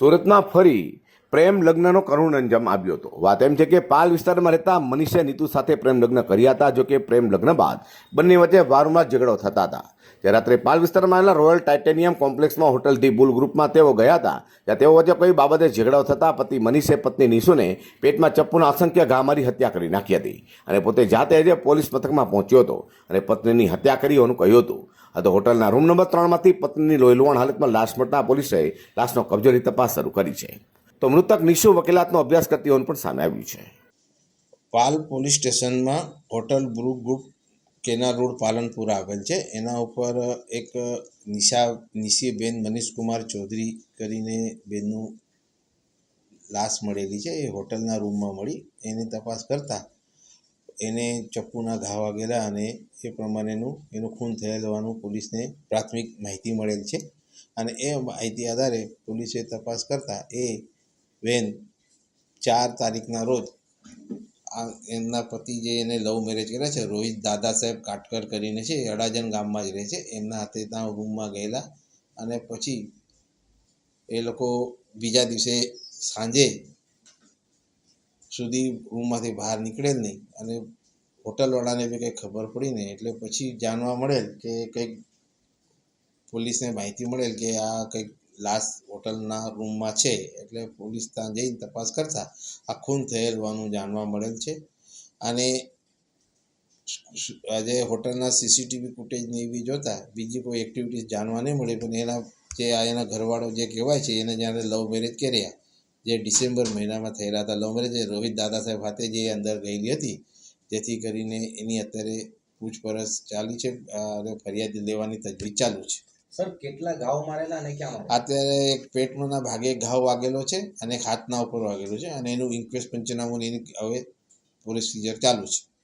સુરતમાં ફરી પ્રેમ લગ્નનો કરુણ અંજામ આવ્યો હતો. વાત એમ છે કે પાલ વિસ્તારમાં રહેતા મનીષે નીતુ સાથે પ્રેમ લગ્ન કર્યા હતા, જો કે પ્રેમ લગ્ન બાદ બંને વચ્ચે વારંવાર ઝઘડો થતા હતા. ત્યારે રાત્રે પાલ વિસ્તારમાં આવેલા રોયલ ટાઇટેનિયમ કોમ્પ્લેક્સમાં હોટલ ધી બુલ ગ્રુપમાં તેઓ ગયા હતા. ત્યાં તેઓ વચ્ચે કોઈ બાબતે ઝઘડો થતા, પતિ મનીષે પત્ની નિશુને પેટમાં ચપ્પુના અસંખ્ય ઘા મારી હત્યા કરી નાખી હતી અને પોતે જાતે જ પોલીસ મથકમાં પહોંચ્યો હતો અને પત્નીની હત્યા કરી હોવાનું કહ્યું હતું. આ તો હોટલના રૂમ નંબર ત્રણમાંથી પત્નીની લોહીલુવાણ હાલતમાં લાશ મળતા પોલીસે લાશનો કબજો તપાસ શરૂ કરી છે. તો મૃતક નિશુ વકીલાતનો અભ્યાસ કરતી હોવાનું પણ સામે આવ્યું છે. પાલ પોલીસ સ્ટેશનમાં હોટલ બ્રુ ગ્રુપ કેના રોડ પાલનપુર આવેલ છે. એના ઉપર એક નિશા નિશીબેન મનીષકુમાર ચૌધરી કરીને બેનનું લાશ મળેલી છે. એ હોટલના રૂમમાં મળી. એની તપાસ કરતાં એને ચપ્પુના ઘા વાગેલા અને એ પ્રમાણેનું એનું ખૂન થયેલ હોવાનું પોલીસને પ્રાથમિક માહિતી મળેલ છે. અને એ માહિતી આધારે પોલીસે તપાસ કરતાં એ બેન ચાર તારીખના રોજ આ એમના પતિ જે એને લવ મેરેજ કર્યા છે, રોહિત દાદા સાહેબ કાટકર કરીને છે, અડાજણ ગામમાં જ રહે છે, એમના હાથે ત્યાં રૂમમાં ગયેલા અને પછી એ લોકો બીજા દિવસે સાંજે સુધી રૂમમાંથી બહાર નીકળેલ નહીં અને હોટલવાળાને બી કંઈ ખબર પડી નહીં. એટલે પછી જાણવા મળેલ કે કંઈક પોલીસને માહિતી મળેલ કે આ કંઈક લાશ હોટલના રૂમમાં છે એટલે પોલીસ ત્યાં જઈને તપાસ કરતા આ ખૂન થયેલ હોવાનું જાણવા મળેલ છે. અને આજે હોટલના સીસીટીવી ફૂટેજને એવી જોતા બીજી કોઈ એક્ટિવિટીઝ જાણવા નહીં મળી, પણ એના જે આ એના ઘરવાળો જે કહેવાય છે, એને જ્યારે લવ મેરેજ કર્યા. જે ડિસેમ્બર મહિનામાં થયેલા હતા લવ મેરેજ રોહિત દાદા સાહેબ સાથે જે અંદર ગયેલી હતી, જેથી કરીને એની અત્યારે પૂછપરછ ચાલી છે, અને ફરિયાદ લેવાની તજવીજ ચાલુ છે. સર, કેટલા ઘાવ મારેલા અને ક્યાં અત્યારે એક પેટના ભાગે ઘાવ વાગેલો છે અને હાથના ઉપર વાગેલો છે અને એનું ઇન્ક્વેસ્ટ પંચનામું એની હવે પોલીસ ચાલુ છે.